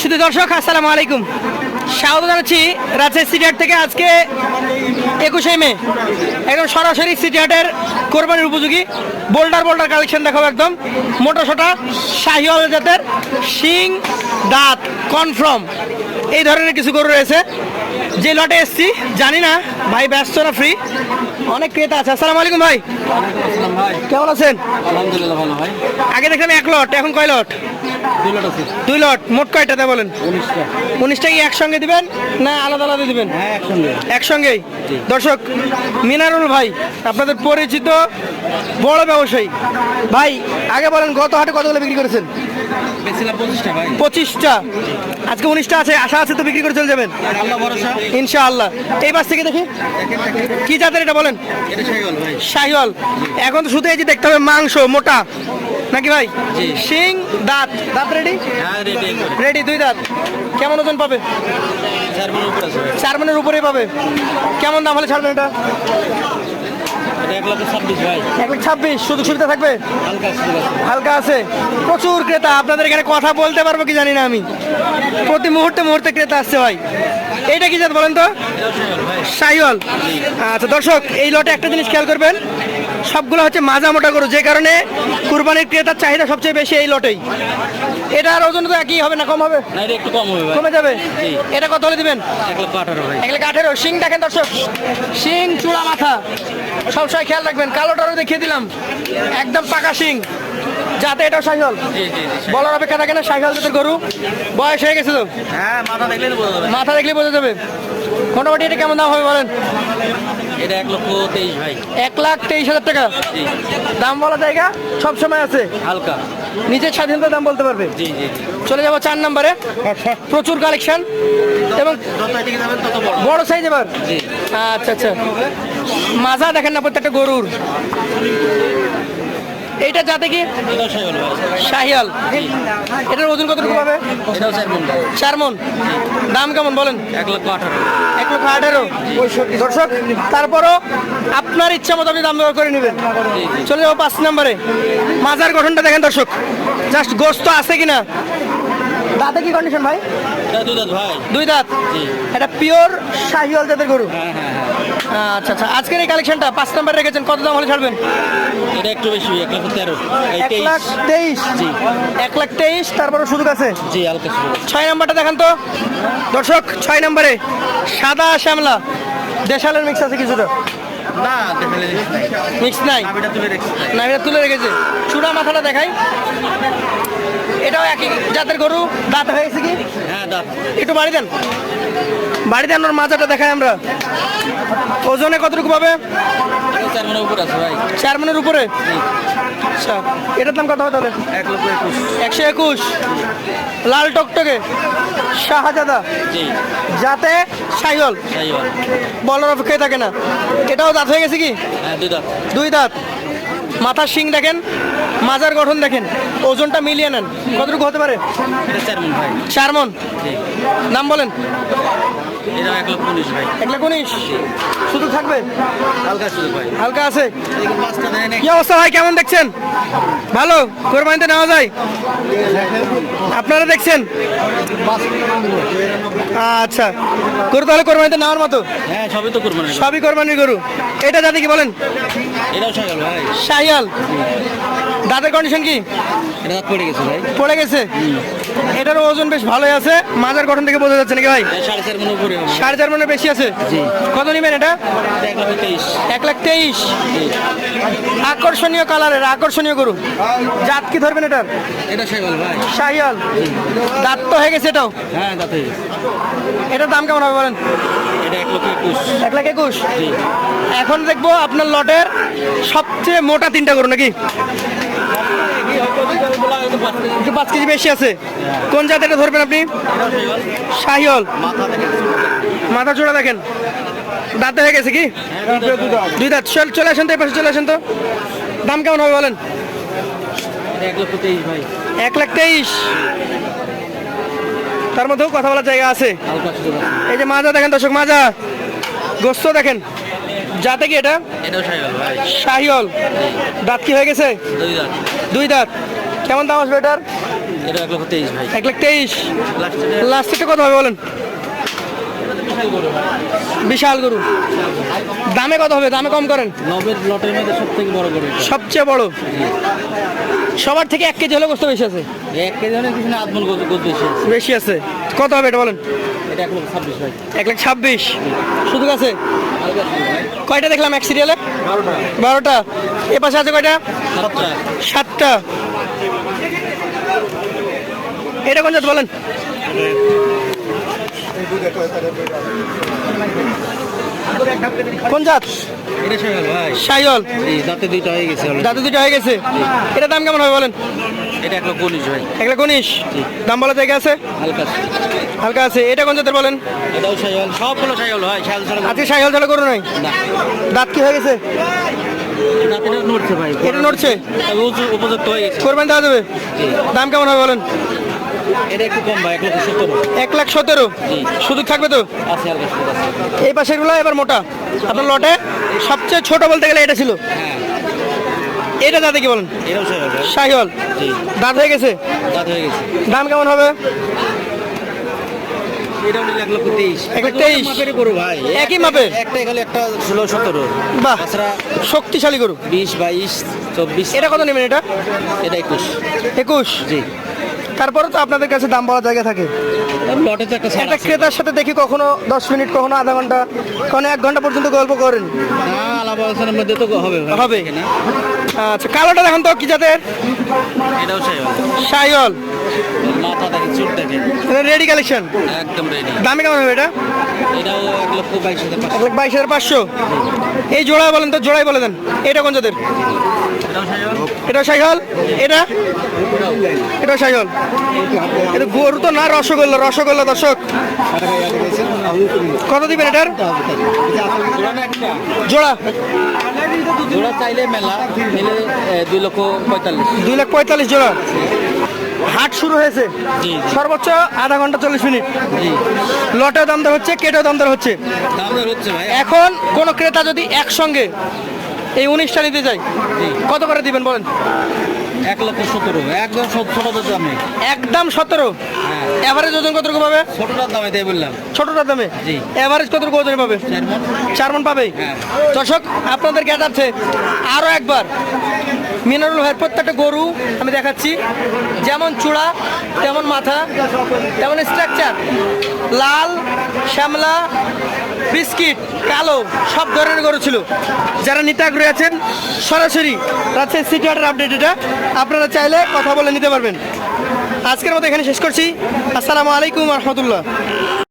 শুধু দর্শক, আসসালামু আলাইকুম। স্বাগত জানাচ্ছি রাজশাহী সিটিহাট থেকে আজকে একুশে মে। একদম সরাসরি সিটিহাটের কোরবানির উপযোগী বোল্ডার বোল্ডার কালেকশন দেখাবো একদম। মোটা সোটা শাহিওয়াল জাতের শিং দাঁত কনফার্ম এই ধরনের কিছু গরু রয়েছে। যে লটে এসছি, জানি না, ভাই ব্যস্ত না ফ্রি অনেক ক্রেতা আছে। আসসালামু আলাইকুম ভাই। কেমন আছেন? আলহামদুলিল্লাহ ভালো ভাই। আগে দেখলাম এক লট এখন কয় লট? দুই লট আছে। দুই লট মোট কয়টাতে বলেন? উনিশটা। উনিশটা কি একসঙ্গে দিবেন না আলাদা আলাদা দিবেন? হ্যাঁ একসঙ্গে। একসঙ্গেই? দর্শক মিনারুল ভাই আপনাদের পরিচিত বড় ব্যবসায়ী। ভাই আগে বলেন গত হাটে কতগুলো বিক্রি করেছেন? পঁচিশটা আজকে উনিশটা আছে আশা আছে তো বিক্রি করে চলে যাবেন? আল্লাহ ইনশাআল্লাহ। এই বাস থেকে দেখি। কি জাতের এটা বলেন? শাহিওয়াল। এখন তো শুধু এই যে দেখতে হবে মাংস মোটা। নাকি ভাই? জি। শিং দাঁত। দাঁত রেডি হ্যাঁ রেডি দুই দাঁত। কেমন ওজন পাবে? চার উপর মনের উপরেই পাবে। কেমন দাম হলে ছাড়বেন এটা? এটা এক ছাব্বিশ সুযোগ সুবিধা থাকবে? হালকা আছে প্রচুর ক্রেতা। আপনাদের এখানে কথা বলতে পারব কি জানি না আমি। প্রতি মুহূর্তে মুহূর্তে ক্রেতা আসছে ভাই। এইটা কি জাত বলেন তো? সাইওয়াল আচ্ছা দর্শক এই লটে একটা জিনিস খেয়াল করবেন। সবগুলো হচ্ছে মাজা মোটা গরু। যে কারণে কুরবানির ক্রেতার চাহিদা সবচেয়ে বেশি এই লটেই। এটার ওজন তো একই হবে না কম হবে? না এটা একটু কম হবে কমে যাবে? এটা কত হলে দিবেন? এক লক্ষ আঠারো ভাই। এক লাখ আঠেরো। শিং দেখেন দর্শক। শিং চূড়া মাথা। সবসময় খেয়াল রাখবেন। কালোটারও দেখিয়ে দিলাম। একদম পাকা শিং। যাতে এটা জি বলার অপেক্ষা থাকে না সাইহল জাতের গরু। বয়স হয়ে গেছে তো? হ্যাঁ মাথা দেখলে মাথা দেখলে বোঝা যাবে। মোটামুটি এটা কেমন দাম হবে বলেন? এটা এক লক্ষ তেইশ ভাই। এক লাখ তেইশ হাজার টাকা। দাম বলা জায়গা সব সময় আছে? হালকা। নিজের স্বাধীনতা দাম বলতে পারবে? জি জি। চলে যাব চার নম্বরে। প্রচুর কালেকশন। এবং বড় সাইজ এবার? জি। আচ্ছা আচ্ছা। মাজা দেখেন না প্রত্যেকটা গরুর। এইটা যাতে কি? শাহিয়াল। এটার ওজন কতটুকু পাবে? এটাও চার মিনিট ভাই চার মন। দাম কেমন বলেন? এক লক্ষ আঠারো। এক লক্ষ আঠারো। দর্শক তারপরও আপনার ইচ্ছা মতো আপনি দাম দর করে নেবেন। চলে যাব পাঁচ নম্বরে। মাজার গঠনটা দেখেন দর্শক। জাস্ট গোস্ত আছে কিনা? দাঁতে কি কন্ডিশন ভাই? দুই দাঁত ভাই। দুই দাঁত? জি। এটা পিওর শাহিওয়াল জাতের গরু। হ্যাঁ হ্যাঁ। আচ্ছা আচ্ছা। আজকের এই কালেকশনটা পাঁচ নাম্বার রেখেছেন কত দাম হলে ছাড়বেন? এটা একটু বেশি এক লক্ষ তেরো। এক লাখ তেইশ। জি। এক লাখ তেইশ তারপরে সুযোগ আছে? জি হালকা ছয় নাম্বারটা দেখান তো। দর্শক ছয় নম্বরে সাদা শ্যামলা। দেশালের মিক্স আছে কিছুটা? না মিক্স নাই। নাবিটা তুলে রেখেছি। না এটা তুলে রেখেছে। চূড়া মাথাটা দেখাই। এটাও একই জাতের গরু দাঁত হয়েছে কি? হ্যাঁ দাঁত। একটু বাড়ি দেন। বাড়ি দেন ওর মাজাটা দেখাই আমরা। ওজনে কতটুকু পাবে? চার মনের উপর আছে ভাই। চার মনের উপরে? আচ্ছা এটার দাম কত হবে তাহলে? এক লক্ষ একুশ। একশো একুশ। লাল টকটকে? শাহজাদা? জি। যাতে সাইহল হয়। বলার অপেক্ষায় থাকে না। এটাও দাঁত হয়ে গেছে কি? হ্যাঁ দুই দাঁত। দুই দাঁত। মাথার শিং দেখেন মাজার গঠন দেখেন। ওজনটা মিলিয়ে নেন। কতটুকু হতে পারে? চার মন নাম বলেন। শুধু থাকবে? হালকা আছে? কি অবস্থা ভাই কেমন দেখছেন? ভালো? কোরবানিতে নেওয়া যায়? আপনারা দেখছেন? আচ্ছা। গরু তাহলে কোরবানিতে নেওয়ার মতো? হ্যাঁ সবই তো করব সবই কোরবানির গরু। এটা যাতে কি বলেন? এটাও সকাল ভাই। শাহিয়াল। দাঁতের কন্ডিশন কি? এটা দাঁত পড়ে গেছে ভাই। পড়ে গেছে? এটারও ওজন বেশ ভালোই আছে। মাজার গঠন থেকে বোঝা যাচ্ছে নাকি ভাই? সাড়ে চার মনের উপরে সাড়ে চার মনের বেশি আছে? জি। কত নিবেন এটা? এক লাখ তেইশ। আকর্ষণীয় কালারের আকর্ষণীয় গরু। জাত কি ধরবেন এটার? এটা সকাল ভাই। শাহিয়াল দাঁত তো হয়ে গেছে এটাও? হ্যাঁ দাঁত হয়ে গেছে। এটার দাম কেমন হবে বলেন? এক লাখ একুশ? এখন দেখব আপনার লটের সবচেয়ে মোটা তিনটা গরু নাকি? একটু পাঁচ কেজি বেশি আছে। কোন জাত এটা ধরবেন আপনি? শাহিওল। মাথা জোড়া দেখেন। দাঁতে হয়ে গেছে কি? দুই দাঁত। চল চলে আসেন তো এই পাশে চলে আসেন তো। দাম কেমন হবে বলেন? এক লাখ তেইশ। তার মধ্যেও কথা বলার জায়গা আছে। এই যে মাজা দেখেন দর্শক মাজা। গোস্ত দেখেন। যাতে কি এটা? শাহিওল দাঁত কি হয়ে গেছে? দুই দাঁত। কেমন দাম আসবে এটার? এটা এক লক্ষ তেইশ ভাই। এক লাখ তেইশ। লাস্টে লাস্টেরটা কত হবে বলেন? বিশাল গরু। দামে কত হবে? দামে কম করেন। নবের লটের মধ্যে বড় গরু সবচেয়ে বড়। সবার থেকে এক কেজি হলে গোস্ত বেশি আছে? এক কেজি হলে কিছু না আধমন বেশি আছে। বেশি আছে। কত হবে এটা বলেন? এটা এক লক্ষ ছাব্বিশ ভাই। এক লাখ ছাব্বিশ। শুধু আছে? কয়টা দেখলাম এক সিরিয়ালে বারোটা। বারোটা। এ পাশে আছে কয়টা? সাতটা। সাতটা। এটা কোন জাত বলেন? কোন জাত? সাইল দাঁতে দুইটা হয়ে গেছে। দাদু দুটো হয়ে গেছে? এটা দাম কেমন হবে বলেন? এটা এক উনিশ ভাই। এক লাখ উনিশ দাম বলা জায়গা আছে? হালকা হালকা আছে। এটা কোন জাতের বলেন? এটাও সাইল সবগুলো সাইল ভাই। সাইল ছাড়া আজকে সাইল ছাড়া করো নাই? না। দাঁত কি হয়ে গেছে? নড়ছে ভাই। এটা নড়ছে? উপযুক্ত হয়ে গেছে। কোরবানি দেওয়া যাবে? দাম কেমন হবে বলেন? এটা একটু কম ভাই এক এক লাখ সতেরো? জি। শুধু থাকবে তো? আছে এই পাশেরগুলো এবার মোটা। আপনার লটে সবচেয়ে ছোট বলতে গেলে এটা ছিল। হ্যাঁ। এটা দাদা কি বলেন? শাহিওয়াল দাঁত হয়ে গেছে? দাঁত হয়ে গেছে। দাম কেমন হবে? এক এক লাখ শক্তিশালী গরু। বিশ বাইশ চব্বিশ। এটা কত নেবেন এটা? এটা একুশ। একুশ? জি। তারপরে তো আপনাদের কাছে দাম বলার জায়গা থাকে। লটে তো একটা একটা ক্রেতার সাথে দেখি কখনো দশ মিনিট কখনো আধা ঘণ্টা কখনো এক ঘণ্টা পর্যন্ত গল্প করেন। আলাপ আলোচনার মধ্যে তো হবে হবে। আচ্ছা কালোটা দেখেন তো কি জাতের? এটাও সাইল মাথা দেখে রেডি কালেকশন? একদম রেডি। দামে কেমন হবে এটা? এটাও এক লক্ষ বাইশ হাজার এক পাঁচশো লাখ বাইশ হাজার পাঁচশো। এই জোড়া বলেন তো জোড়াই বলে দেন। এটা কোন জাতের? সাইল এটা শাহিওয়াল এটা? এটা শাহিওয়াল এটা গরু তো না রসগোল্লা রসগোল্লা দর্শক। কত দিবেন এটার? জোড়া। জোড়া চাইলে মেলা মিলে দুই লক্ষ পঁয়তাল্লিশ। দুই লাখ পঁয়তাল্লিশ জোড়া। হাট শুরু হয়েছে। সর্বোচ্চ আধা ঘণ্টা চল্লিশ মিনিট। লটেও দাম দর হচ্ছে কেটেও দাম দর হচ্ছে। এখন কোন ক্রেতা যদি একসঙ্গে এই উনিশটা নিতে জি। কত করে দিবেন বলেন? এক লক্ষ সতেরো একদম সত- ছোটটার দামে। একদম সতেরো? হ্যাঁ। এভারেজ ওজন কত পাবে? ছোটটার দামে তাই বললাম। ছোটটার দামে? জি। এভারেজ কত ওজনে পাবে? চার মন। পাবে হ্যাঁ। দর্শক আপনাদের জ্ঞাতার্থে আরও একবার। মিনারুল ভাইয়ের প্রত্যেকটা গরু আমি দেখাচ্ছি। যেমন চূড়া তেমন মাথা তেমন স্ট্রাকচার লাল, শ্যামলা, বিস্কিট, কালো, সব ধরনের গরু ছিল। যারা নিতে আগ্রহী আছেন, সরাসরি রাজশাহী সিটি হাটের আপডেট এটা। আপনারা চাইলে কথা বলে নিতে পারবেন। আজকের মতো এখানে শেষ করছি। আসসালামু আলাইকুম রহমতুল্লাহ।